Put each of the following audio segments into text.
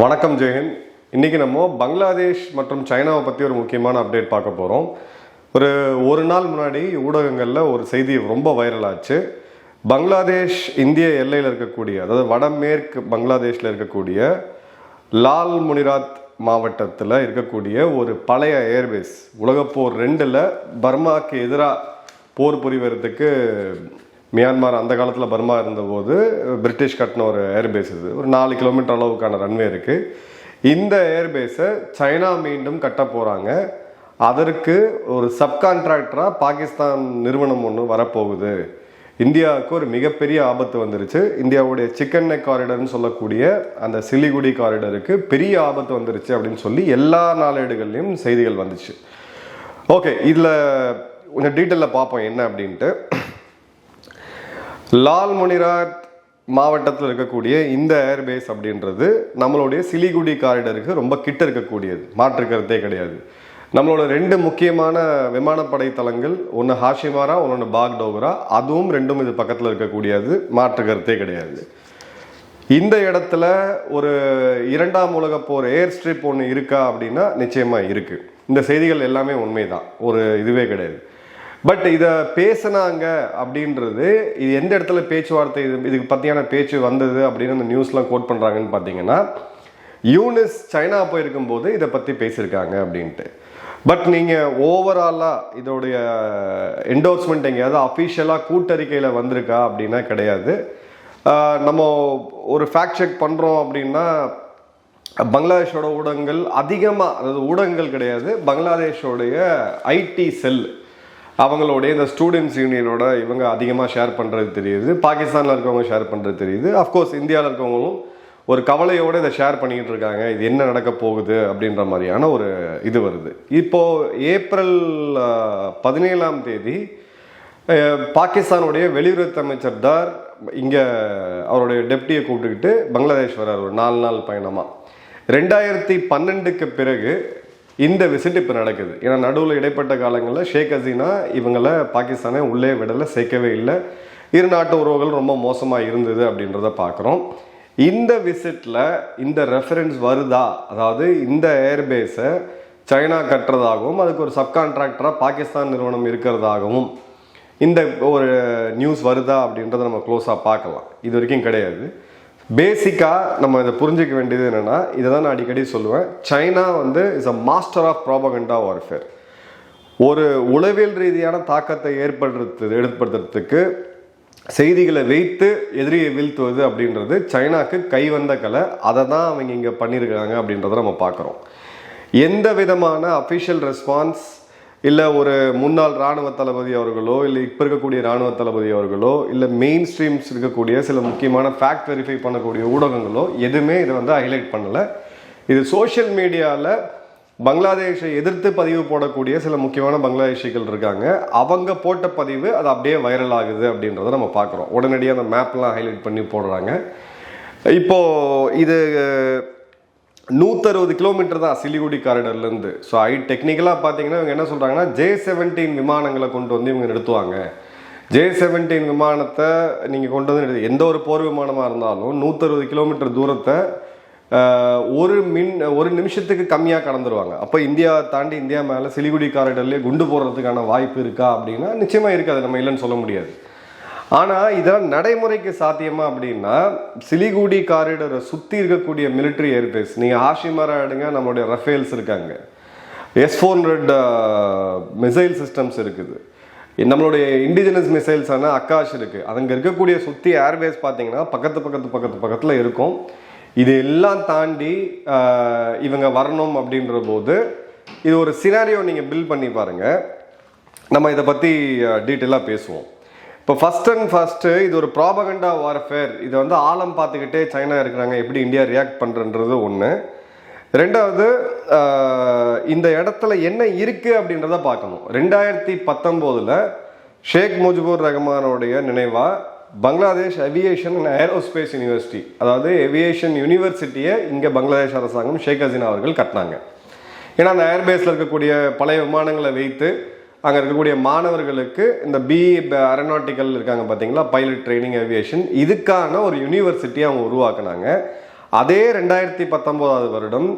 வணக்கம் ஜெயன் இன்றைக்கி நம்ம பங்களாதேஷ் மற்றும் சைனாவை பற்றி ஒரு முக்கியமான அப்டேட் பார்க்க போகிறோம் ஒரு ஒரு நாள் முன்னாடி ஊடகங்களில் ஒரு செய்தி ரொம்ப வைரல் ஆச்சு. பங்களாதேஷ் இந்திய எல்லையில் இருக்கக்கூடிய அதாவது வடமேற்கு பங்களாதேஷில் இருக்கக்கூடிய லால் முனிராத் மாவட்டத்தில் இருக்கக்கூடிய ஒரு பழைய ஏர்பேஸ் உலகப்போர் ரெண்டில் பர்மாக்கு எதிராக போர் புரிவதுக்கு மியான்மர் அந்த காலத்தில் பர்மா இருந்தபோது பிரிட்டிஷ் கட்டின ஒரு ஏர்பேஸ் இது. ஒரு நாலு கிலோமீட்டர் அளவுக்கான ரன்வே இருக்குது இந்த ஏர்பேஸை சைனா மீண்டும் கட்ட போகிறாங்க அதற்கு ஒரு சப்கான்ட்ராக்டராக பாகிஸ்தான் நிறுவனம் ஒன்று வரப்போகுது. இந்தியாவுக்கு ஒரு மிகப்பெரிய ஆபத்து வந்துருச்சு. இந்தியாவுடைய சிக்கன் நெக் காரிடர்னு சொல்லக்கூடிய அந்த சிலிகுடி காரிடருக்கு பெரிய ஆபத்து வந்துருச்சு அப்படின்னு சொல்லி எல்லா நாளேடுகள்லையும் செய்திகள் வந்துச்சு. ஓகே இதில் கொஞ்சம் டீட்டெயிலில் பார்ப்போம் என்ன அப்படின்ட்டு. லால் முனிராட் மாவட்டத்தில் இருக்கக்கூடிய இந்த ஏர்பேஸ் அப்படின்றது நம்மளுடைய சிலிகுடி காரிடருக்கு ரொம்ப கிட்ட இருக்கக்கூடியது. மாற்று கருத்தே கிடையாது. நம்மளோட ரெண்டு முக்கியமான விமானப்படை தளங்கள் ஒன்று ஹாஷிமாரா ஒன்று பாக்டோகரா அதுவும் ரெண்டும் இது பக்கத்தில் இருக்கக்கூடியது. மாற்று கருத்தே கிடையாது. இந்த இடத்துல ஒரு இரண்டாம் உலகப் போர் ஏர் ஸ்ட்ரிப் ஒன்று இருக்கா அப்படின்னா நிச்சயமாக இருக்குது இந்த செய்திகள் எல்லாமே உண்மைதான். ஒரு இதுவே கிடையாது. பட் இதை பேசினாங்க அப்படின்றது இது எந்த இடத்துல பேச்சுவார்த்தை இது இதுக்கு பற்றியான பேச்சு வந்தது அப்படின்னு அந்த நியூஸ்லாம் கோட் பண்ணுறாங்கன்னு பார்த்தீங்கன்னா யூனிஸ் சைனா போயிருக்கும்போது இதை பற்றி பேசியிருக்காங்க அப்படின்ட்டு. பட் நீங்கள் ஓவராலாக இதோடைய என்டோர்ஸ்மெண்ட் எங்கேயாவது அஃபிஷியலாக கூட்டறிக்கையில் வந்திருக்கா அப்படின்னா கிடையாது. நம்ம ஒரு ஃபேக்ட் செக் பண்ணுறோம் அப்படின்னா பங்களாதேஷோட ஊடகங்கள் அதிகமாக அதாவது ஊடகங்கள் கிடையாது பங்களாதேஷோடைய ஐடி செல் அவங்களுடைய இந்த ஸ்டூடெண்ட்ஸ் யூனியனோட இவங்க அதிகமாக ஷேர் பண்ணுறது தெரியுது. பாகிஸ்தானில் இருக்கவங்க ஷேர் பண்ணுறது தெரியுது. அஃப்கோர்ஸ் இந்தியாவில் இருக்கவங்களும் ஒரு கவலையோடு இதை ஷேர் பண்ணிக்கிட்டு இருக்காங்க. இது என்ன நடக்க போகுது அப்படின்ற மாதிரியான ஒரு இது வருது. இப்போது ஏப்ரல் பதினேழாம் தேதி பாகிஸ்தானுடைய வெளியுறவு அமைச்சர் தார் இங்கே அவருடைய டெப்டியை கூப்பிட்டுக்கிட்டு பங்களாதேஷ் வரார் ஒரு நாலு நாள் பயணமாக ரெண்டாயிரத்தி பன்னெண்டுக்கு பிறகு இந்த விசிட் இப்போ நடக்குது. ஏன்னா நடுவில் இடைப்பட்ட காலங்களில் ஷேக் ஹசீனா இவங்களை பாகிஸ்தானை உள்ளே விடலை சேர்க்கவே இல்லை. இரு நாட்டு உறவுகள் ரொம்ப மோசமாக இருந்தது அப்படின்றத பார்க்குறோம் இந்த விசிட்டில் இந்த ரெஃபரன்ஸ் வருதா? அதாவது இந்த ஏர்பேஸை சைனா கட்டுறதாகவும் அதுக்கு ஒரு சப்கான்ட்ராக்டராக பாகிஸ்தான் நிறுவனம் இருக்கிறதாகவும் இந்த ஒரு நியூஸ் வருதா அப்படின்றத நம்ம க்ளோஸாக பார்க்கலாம். இது வரைக்கும் கிடையாது. பேசிக்காக நம்ம இதை புரிஞ்சிக்க வேண்டியது என்னென்னா இதை தான் நான் அடிக்கடி சொல்லுவேன். சைனா வந்து is a master of propaganda warfare ஒரு உளவியல் ரீதியான தாக்கத்தை ஏற்படுத்து ஏற்படுத்துறதுக்கு செய்திகளை வைத்து எதிரியை வீழ்த்துவது அப்படின்றது சைனாக்கு கை வந்த கலை. அதை தான் அவங்க இங்கே பண்ணியிருக்காங்க அப்படின்றத நம்ம பார்க்குறோம். எந்த விதமான அஃபிஷியல் ரெஸ்பான்ஸ் இல்லை ஒரு முன்னாள் இராணுவ தளபதி அவர்களோ இல்லை இப்போ இருக்கக்கூடிய இராணுவ தளபதி அவர்களோ இல்லை மெயின் ஸ்ட்ரீம்ஸ் இருக்கக்கூடிய சில முக்கியமான ஃபேக்ட் வெரிஃபை பண்ணக்கூடிய ஊடகங்களோ எதுவுமே இதை வந்து ஹைலைட் பண்ணலை. இது சோஷியல் மீடியாவில் பங்களாதேஷை எதிர்த்து பதிவு போடக்கூடிய சில முக்கியமான பங்களாதேஷிகள் இருக்காங்க. அவங்க போட்ட பதிவு அது அப்படியே வைரல் ஆகுது அப்படின்றத நம்ம பார்க்குறோம். உடனடியாக அந்த மேப்லாம் ஹைலைட் பண்ணி போடுறாங்க. இப்போ இது நூற்றறுபது கிலோமீட்டர் தான் சிலிகுடி காரிடர்லேருந்து ஸோ ஐ டெக்னிக்கலாக பார்த்தீங்கன்னா இவங்க என்ன சொல்கிறாங்கன்னா ஜே செவன்டீன் விமானங்களை கொண்டு வந்து இவங்க நிறுத்துவாங்க. ஜே செவன்டீன் விமானத்தை நீங்கள் கொண்டு வந்து நிறுத்து எந்த ஒரு போர் விமானமாக இருந்தாலும் நூற்றறுபது கிலோமீட்டர் தூரத்தை ஒரு மின் ஒரு நிமிஷத்துக்கு கம்மியாக கடந்துருவாங்க. அப்போ இந்தியா தாண்டி இந்தியா மேலே சிலிகுடி காரிடர்லேயே குண்டு போடுறதுக்கான வாய்ப்பு இருக்கா அப்படின்னா நிச்சயமாக இருக்காது. நம்ம இல்லைன்னு சொல்ல முடியாது. ஆனால் இதெல்லாம் நடைமுறைக்கு சாத்தியமா அப்படின்னா சிலிகுடி காரிடரை சுற்றி இருக்கக்கூடிய மிலிட்ரி ஏர்பேஸ் நீங்கள் ஹாஷிமாரா எடுங்க நம்மளுடைய ரஃபேல்ஸ் இருக்காங்க. S four hundred missile systems இருக்குது. நம்மளுடைய இண்டிஜினஸ் மிசைல்ஸான அக்காஷ் இருக்குது அங்கே இருக்கக்கூடிய சுற்றி ஏர்பேஸ் பார்த்தீங்கன்னா பக்கத்து பக்கத்து பக்கத்து பக்கத்தில் இருக்கும். இது எல்லாம் தாண்டி இவங்க வரணும் அப்படின்ற போது இது ஒரு சினாரியோ நீங்கள் பில்ட் பண்ணி பாருங்கள் நம்ம இதை பற்றி டீட்டெயிலாக பேசுவோம். இப்போ ஃபர்ஸ்ட் அண்ட் ஃபர்ஸ்ட்டு இது ஒரு ப்ராபகண்டா வார்ஃபேர் இதை வந்து ஆழம் பார்த்துக்கிட்டே சைனா இருக்கிறாங்க எப்படி இந்தியா ரியாக்ட் பண்ணுறன்றது ஒன்று ரெண்டாவது இந்த இடத்துல என்ன இருக்குது அப்படின்றத பார்க்கணும். ரெண்டாயிரத்தி பத்தொம்போதில் ஷேக் முஜிபுர் ரஹ்மானுடைய நினைவாக Bangladesh aviation and aerospace university அதாவது ஏவியேஷன் யூனிவர்சிட்டியை இங்கே பங்களாதேஷ் அரசாங்கம் ஷேக் ஹசீனா அவர்கள் கட்டினாங்க. ஏன்னா அந்த ஏர்பேஸில் இருக்கக்கூடிய பழைய விமானங்களை வைத்து அங்கே இருக்கக்கூடிய மாணவர்களுக்கு இந்த பிஇ அரோனாட்டிக்கல் இருக்காங்க பார்த்தீங்களா பைலட் ட்ரைனிங் ஏவியேஷன் இதுக்கான ஒரு யூனிவர்சிட்டியை அவங்க உருவாக்குனாங்க. அதே ரெண்டாயிரத்தி பத்தொம்போதாவது வருடம்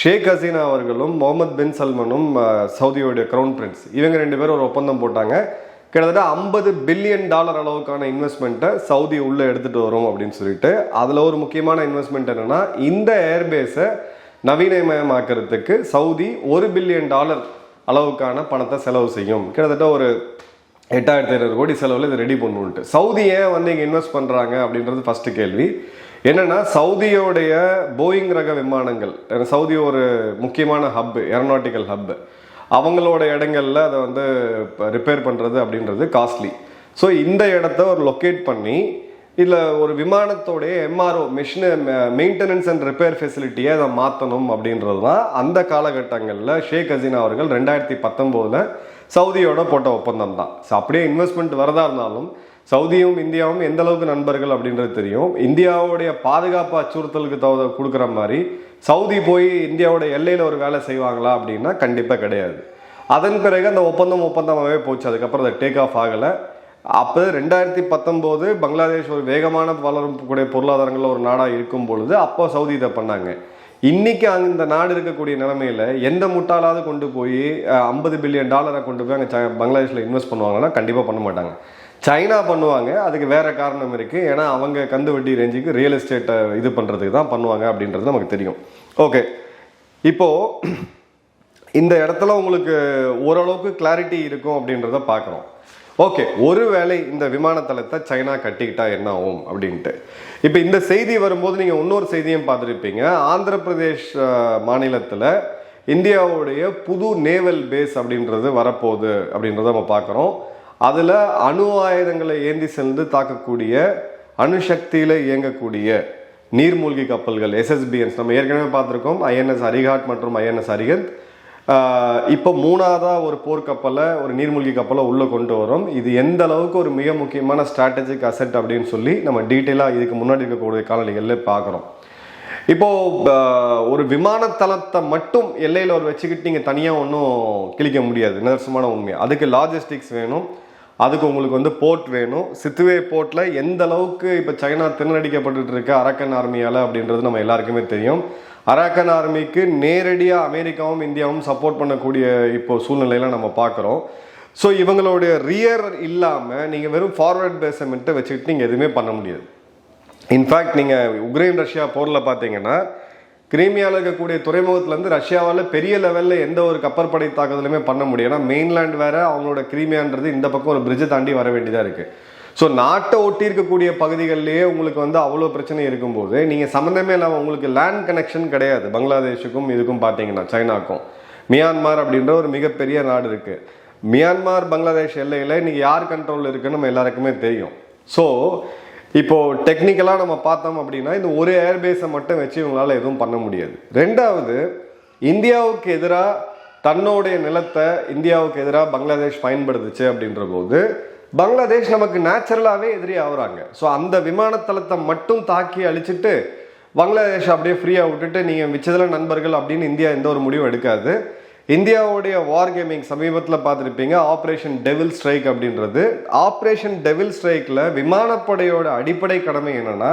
ஷேக் ஹசீனா அவர்களும் முகமது பின் சல்மனும் சவுதியோடைய க்ரௌன் பிரின்ஸ் இவங்க ரெண்டு பேரும் ஒரு ஒப்பந்தம் போட்டாங்க. கிட்டத்தட்ட ஐம்பது பில்லியன் டாலர் அளவுக்கான இன்வெஸ்ட்மெண்ட்டை சவுதி உள்ளே எடுத்துகிட்டு வரும் அப்படின்னு சொல்லிட்டு அதில் ஒரு முக்கியமான இன்வெஸ்ட்மெண்ட் என்னென்னா இந்த ஏர்பேஸை நவீனமயமாக்கிறதுக்கு சவுதி ஒரு பில்லியன் டாலர் அளவுக்கான பணத்தை செலவு செய்யும். கிட்டத்தட்ட ஒரு எட்டாயிரத்தி ஐநூறு கோடி செலவில் இதை ரெடி பண்ணுன்ட்டு சவுதி ஏன் வந்து இங்கே இன்வெஸ்ட் பண்ணுறாங்க அப்படின்றது ஃபஸ்ட்டு கேள்வி. என்னென்னா சவுதியோடைய போயிங் ரக விமானங்கள் சவுதி ஒரு முக்கியமான ஹப்பு ஏரோநாட்டிக்கல் ஹப்பு அவங்களோட இடங்களில் அதை வந்து ரிப்பேர் பண்ணுறது அப்படின்றது காஸ்ட்லி ஸோ இந்த இடத்த ஒரு லொக்கேட் பண்ணி இல்லை ஒரு விமானத்தோடைய MRO machine maintenance and repair ஃபெசிலிட்டியை அதை மாற்றணும் அப்படின்றது தான் அந்த காலகட்டங்களில் ஷேக் ஹசீனா அவர்கள் ரெண்டாயிரத்தி பத்தொம்போதில் சவுதியோட போட்ட ஒப்பந்தம் தான். ஸோ அப்படியே இன்வெஸ்ட்மெண்ட் வரதா இருந்தாலும் சவுதியும் இந்தியாவும் எந்த அளவுக்கு நண்பர்கள் அப்படின்றது தெரியும். இந்தியாவுடைய பாதுகாப்பு அச்சுறுத்தலுக்கு தகுந்த கொடுக்குற மாதிரி சவுதி போய் இந்தியாவோட எல்லையில் ஒரு வேலை செய்வாங்களா அப்படின்னா கண்டிப்பாக கிடையாது. அதன் பிறகு அந்த ஒப்பந்தம் ஒப்பந்தமாகவே போச்சு. அதுக்கப்புறம் அதை டேக் ஆஃப் ஆகலை. அப்போ ரெண்டாயிரத்தி பத்தொம்போது பங்களாதேஷ் ஒரு வேகமான வளரும் கூடிய பொருளாதாரங்களில் ஒரு நாடாக இருக்கும் பொழுது அப்போ சவுதி இதை பண்ணாங்க. இன்னைக்கு அந்த நாடு இருக்கக்கூடிய நிலமையில் எந்த முட்டாளாவது கொண்டு போய் ஐம்பது பில்லியன் டாலரை கொண்டு போய் அங்கே பங்களாதேஷில் இன்வெஸ்ட் பண்ணுவாங்கன்னா கண்டிப்பாக பண்ண மாட்டாங்க. சைனா பண்ணுவாங்க. அதுக்கு வேற காரணம் இருக்குது ஏன்னா அவங்க கந்து வட்டி ரேஞ்சுக்கு ரியல் எஸ்டேட்டை இது பண்ணுறதுக்கு தான் பண்ணுவாங்க அப்படின்றது நமக்கு தெரியும். ஓகே இப்போது இந்த இடத்துல உங்களுக்கு ஓரளவுக்கு கிளாரிட்டி இருக்கும் அப்படின்றத பார்க்குறோம். ஓகே ஒருவேளை இந்த விமானத்தளத்தை சைனா கட்டிக்கிட்டா என்ன ஆகும் அப்படின்ட்டு. இப்போ இந்த செய்தி வரும்போது நீங்கள் இன்னொரு செய்தியும் பார்த்துருப்பீங்க. ஆந்திர பிரதேஷ் மாநிலத்தில் இந்தியாவுடைய புது நேவல் பேஸ் அப்படின்றது வரப்போகுது அப்படின்றத நம்ம பார்க்குறோம். அதில் அணு ஆயுதங்களை ஏந்தி சென்று தாக்கக்கூடிய அணுசக்தியில் இயங்கக்கூடிய நீர்மூழ்கி கப்பல்கள் எஸ்எஸ்பிஎன்ஸ் நம்ம ஏற்கனவே பார்த்துருக்கோம். ஐஎன்எஸ் அரிகாட் மற்றும் ஐஎன்எஸ் அரிகந்த் இப்போ மூணாவதாக ஒரு போர்க்கப்பலை ஒரு நீர்மூழ்கி கப்பலை உள்ளே கொண்டு வரும். இது எந்த அளவுக்கு ஒரு மிக முக்கியமான ஸ்ட்ராட்டஜிக் அசெட் அப்படின்னு சொல்லி நம்ம டீட்டெயிலாக இதுக்கு முன்னாடி இருக்கக்கூடிய காலநிலைகளில் பார்க்குறோம். இப்போ ஒரு விமானத்தளத்தை மட்டும் எல்லையில் ஒரு வச்சுக்கிட்டு நீங்கள் தனியாக ஒன்றும் கிழிக்க முடியாது. நிதர்சனமான உண்மை. அதுக்கு லாஜிஸ்டிக்ஸ் வேணும். அதுக்கு உங்களுக்கு வந்து போர்ட் வேணும். சித்துவே போர்ட்டில் எந்த அளவுக்கு இப்போ சைனா திணறடிக்கப்பட்டு இருக்கு அரக்கன் ஆர்மியால் அப்படின்றது நம்ம எல்லாருக்குமே தெரியும். அரக்கன் ஆர்மிக்கு நேரடியாக அமெரிக்காவும் இந்தியாவும் சப்போர்ட் பண்ணக்கூடிய இப்போ சூழ்நிலையில நம்ம பார்க்குறோம் ஸோ இவங்களுடைய ரியர் இல்லாமல் நீங்கள் வெறும் ஃபார்வர்ட் பேஸை மட்டும் வச்சுக்கிட்டு நீங்கள் எதுவுமே பண்ண முடியாது. இன்ஃபேக்ட் நீங்கள் உக்ரைன் ரஷ்யா போரில் பார்த்தீங்கன்னா கிரீமியாவில் இருக்கக்கூடிய துறைமுகத்துலேருந்து ரஷ்யாவால் பெரிய லெவலில் எந்த ஒரு கப்பற்படை தாக்குதலுமே பண்ண முடியும் ஏன்னா மெயின்லேண்ட் வேறு அவங்களோட கிரீமியான்றது இந்த பக்கம் ஒரு பிரிட்ஜை தாண்டி வர வேண்டியதாக இருக்குது ஸோ நாட்டை ஒட்டி இருக்கக்கூடிய பகுதிகளிலேயே உங்களுக்கு வந்து அவ்வளோ பிரச்சனை இருக்கும்போது நீங்கள் சம்மந்தமே இல்லாமல் உங்களுக்கு லேண்ட் கனெக்ஷன் கிடையாது. பங்களாதேஷுக்கும் இதுக்கும் பார்த்தீங்கன்னா சைனாக்கும். மியான்மார் அப்படின்ற ஒரு மிகப்பெரிய நாடு இருக்குது மியான்மார் பங்களாதேஷ் எல்லையில் இன்றைக்கி யார் கண்ட்ரோலில் இருக்குன்னு நம்ம எல்லாருக்குமே தெரியும். ஸோ இப்போ டெக்னிக்கலாக நம்ம பார்த்தோம் அப்படின்னா இந்த ஒரு ஏர்பேஸை மட்டும் வச்சு இவங்களால எதுவும் பண்ண முடியாது. ரெண்டாவது இந்தியாவுக்கு எதிராக தன்னுடைய நிலத்தை இந்தியாவுக்கு எதிராக பங்களாதேஷ் பயன்படுத்துச்சு அப்படின்ற போது பங்களாதேஷ் நமக்கு நேச்சுரலாகவே எதிரி ஆகுறாங்க. ஸோ அந்த விமானத்தளத்தை மட்டும் தாக்கி அழிச்சிட்டு பங்களாதேஷ் அப்படியே ஃப்ரீயாக விட்டுட்டு நீங்கள் மிச்சதில் நண்பர்கள் அப்படின்னு இந்தியா எந்த ஒரு முடிவும் எடுக்காது. இந்தியாவுடைய வார் கேமிங் சமீபத்தில் பார்த்துருப்பீங்க ஆப்ரேஷன் டெவில் ஸ்ட்ரைக் அப்படின்றது. ஆப்ரேஷன் டெவில் ஸ்ட்ரைக்கில் விமானப்படையோட அடிப்படை கடமை என்னென்னா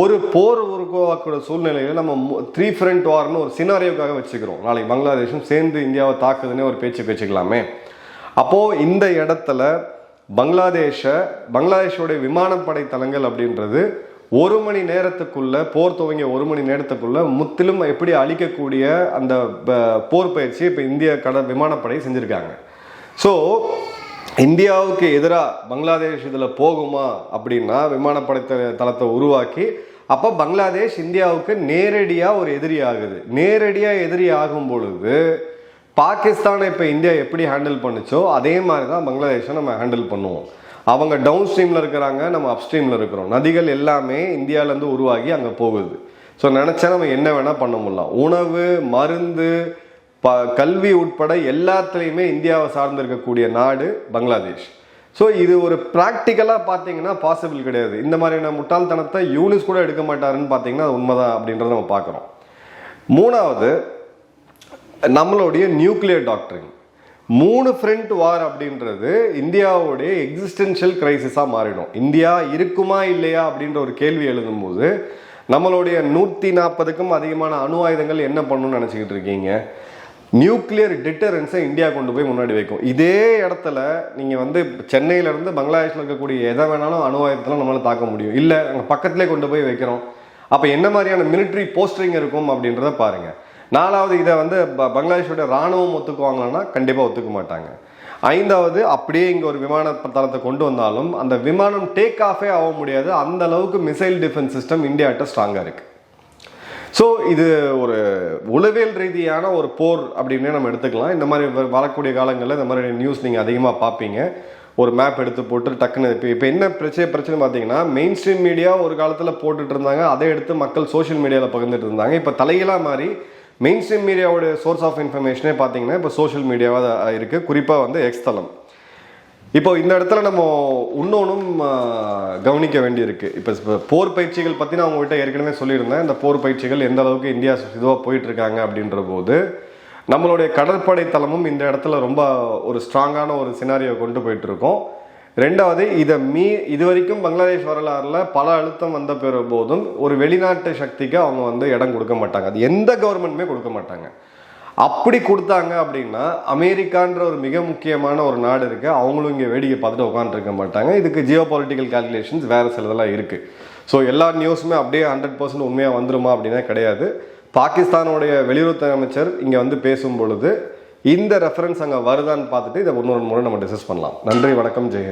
ஒரு போர் உருவாக்கூட சூழ்நிலையில் நம்ம த்ரீ ஃப்ரண்ட் வார்னு ஒரு சினாரியோக்காக வச்சுக்கிறோம். நாளைக்கு பங்களாதேஷும் சேர்ந்து இந்தியாவை தாக்குதுன்னே ஒரு பேச்சு வச்சுக்கலாமே அப்போது இந்த இடத்துல பங்களாதேஷை பங்களாதேஷோடைய விமானப்படை தளங்கள் அப்படின்றது ஒரு மணி நேரத்துக்குள்ள போர் துவங்கிய ஒரு மணி நேரத்துக்குள்ள முற்றிலும் எப்படி அழிக்கக்கூடிய அந்த ப- போர் பயிற்சி இப்போ இந்திய கடல் விமானப்படை செஞ்சுருக்காங்க. ஸோ இந்தியாவுக்கு எதிராக பங்களாதேஷ் இதில் போகுமா அப்படின்னா விமானப்படை த- தளத்தை உருவாக்கி அப்போ பங்களாதேஷ் இந்தியாவுக்கு நேரடியாக ஒரு எதிரி ஆகுது. நேரடியாக எதிரி ஆகும் பொழுது பாகிஸ்தானை இப்போ இந்தியா எப்படி ஹேண்டில் பண்ணுச்சோ அதே மாதிரி தான் பங்களாதேஷை நம்ம ஹேண்டில் பண்ணுவோம். அவங்க டவுன் ஸ்ட்ரீமில் இருக்கிறாங்க நம்ம அப் ஸ்ட்ரீமில் இருக்கிறோம். நதிகள் எல்லாமே இந்தியாவிலேருந்து உருவாகி அங்கே போகுது. ஸோ நினச்சா நம்ம என்ன வேணால் பண்ண முடியலாம். உணவு மருந்து ப கல்வி உட்பட எல்லாத்துலேயுமே இந்தியாவை சார்ந்து இருக்கக்கூடிய நாடு பங்களாதேஷ். ஸோ இது ஒரு ப்ராக்டிக்கலாக பார்த்தீங்கன்னா பாசிபிள் கிடையாது. இந்த மாதிரியான முட்டாள்தனத்தை யூனிஸ் கூட எடுக்க மாட்டாருன்னு பார்த்தீங்கன்னா அது உண்மைதான் அப்படின்றத நம்ம பார்க்குறோம். மூணாவது நம்மளுடைய நியூக்ளியர் டாக்டரிங் மூணு ஃப்ரண்ட் வார் அப்படின்றது இந்தியாவுடைய எக்ஸிஸ்டென்ஷியல் கிரைசிஸாக மாறிடும். இந்தியா இருக்குமா இல்லையா அப்படின்ற ஒரு கேள்வி எழுதும்போது நம்மளுடைய நூற்றி நாற்பதுக்கும் அதிகமான அணு ஆயுதங்கள் என்ன பண்ணணும்னு நினச்சிக்கிட்டு இருக்கீங்க? நியூக்ளியர் டிட்டரன்ஸை இந்தியா கொண்டு போய் முன்னாடி வைக்கும். இதே இடத்துல நீங்கள் வந்து சென்னையிலேருந்து பங்களாதேஷில் இருக்கக்கூடிய எதை வேணாலும் அணு ஆயுதத்தில் நம்மளால் தாக்க முடியும். இல்லை அங்கே பக்கத்துலேயே கொண்டு போய் வைக்கிறோம். அப்போ என்ன மாதிரியான மிலிட்ரி போஸ்டரிங் இருக்கும் அப்படின்றத பாருங்கள் நாலாவது இதை வந்து ப- பங்களாதேஷோட ராணுவம் ஒத்துக்குவாங்கன்னா கண்டிப்பாக ஒத்துக்க மாட்டாங்க. ஐந்தாவது அப்படியே இங்கே ஒரு விமான தளத்தை கொண்டு வந்தாலும் அந்த விமானம் டேக் ஆஃபே ஆக முடியாது. அந்த அளவுக்கு மிசைல் டிஃபென்ஸ் சிஸ்டம் இந்தியாட்ட ஸ்ட்ராங்காக இருக்குது ஸோ இது ஒரு உளவியல் ரீதியான ஒரு போர் அப்படின்னே நம்ம எடுத்துக்கலாம். இந்த மாதிரி வரக்கூடிய காலங்களில் இந்த மாதிரி நியூஸ் நீங்கள் அதிகமாக பார்ப்பீங்க ஒரு மேப் எடுத்து போட்டு டக்குன்னு இப்போ இப்போ என்ன பிரச்சனை பிரச்சனை பார்த்தீங்கன்னா மெயின் ஸ்ட்ரீம் மீடியா ஒரு காலத்தில் போட்டுட்டு இருந்தாங்க. அதை எடுத்து மக்கள் சோஷியல் மீடியாவில் பகிர்ந்துட்டு இருந்தாங்க. இப்போ தலைகளாக மாதிரி மெயின் ஸ்ட்ரீம் மீடியாவோட சோர்ஸ் ஆஃப் இன்ஃபர்மேஷனே பார்த்தீங்கன்னா இப்போ சோஷியல் மீடியாவாக இருக்குது குறிப்பாக வந்து எக்ஸ் தளம். இப்போ இந்த இடத்துல நம்ம இன்னொன்றும் கவனிக்க வேண்டியிருக்கு. இப்போ போர் பயிற்சிகள் பற்றி நான் உங்கள்கிட்ட ஏற்கனவே சொல்லியிருந்தேன். இந்த போர் பயிற்சிகள் எந்த அளவுக்கு இந்தியா இதுவாக போயிட்டுருக்காங்க அப்படின்ற போது நம்மளுடைய கடற்படை தளமும் இந்த இடத்துல ரொம்ப ஒரு ஸ்ட்ராங்கான ஒரு சினாரியோ கொண்டு போயிட்டுருக்கோம். ரெண்டாவது இதை மீ இது வரைக்கும் பங்களாதேஷ் வரலாறுல பல அழுத்தம் வந்த பிற போதும் ஒரு வெளிநாட்டு சக்திக்கு அவங்க வந்து இடம் கொடுக்க மாட்டாங்க. அது எந்த கவர்மெண்ட்டுமே கொடுக்க மாட்டாங்க. அப்படி கொடுத்தாங்க அப்படின்னா அமெரிக்கான்ற ஒரு மிக முக்கியமான ஒரு நாடு இருக்குது அவங்களும் இங்கே வேடிக்கை பார்த்துட்டு உட்காந்துருக்க மாட்டாங்க. இதுக்கு ஜியோ பொலிட்டிக்கல் கால்குலேஷன்ஸ் வேறு சிலதெல்லாம் இருக்குது ஸோ எல்லா நியூஸுமே அப்படியே ஹண்ட்ரட் பர்சன்ட் உண்மையாக வந்துருமா அப்படின்னா கிடையாது. பாகிஸ்தானுடைய வெளியுறவுத்துறை அமைச்சர் இங்கே வந்து பேசும் பொழுது இந்த ரெஃபரன்ஸ் அங்கே வருதான்னு பார்த்துட்டு இதை இன்னொரு முறை நம்ம டிஸ்கஸ் பண்ணலாம். நன்றி வணக்கம் ஜெயன்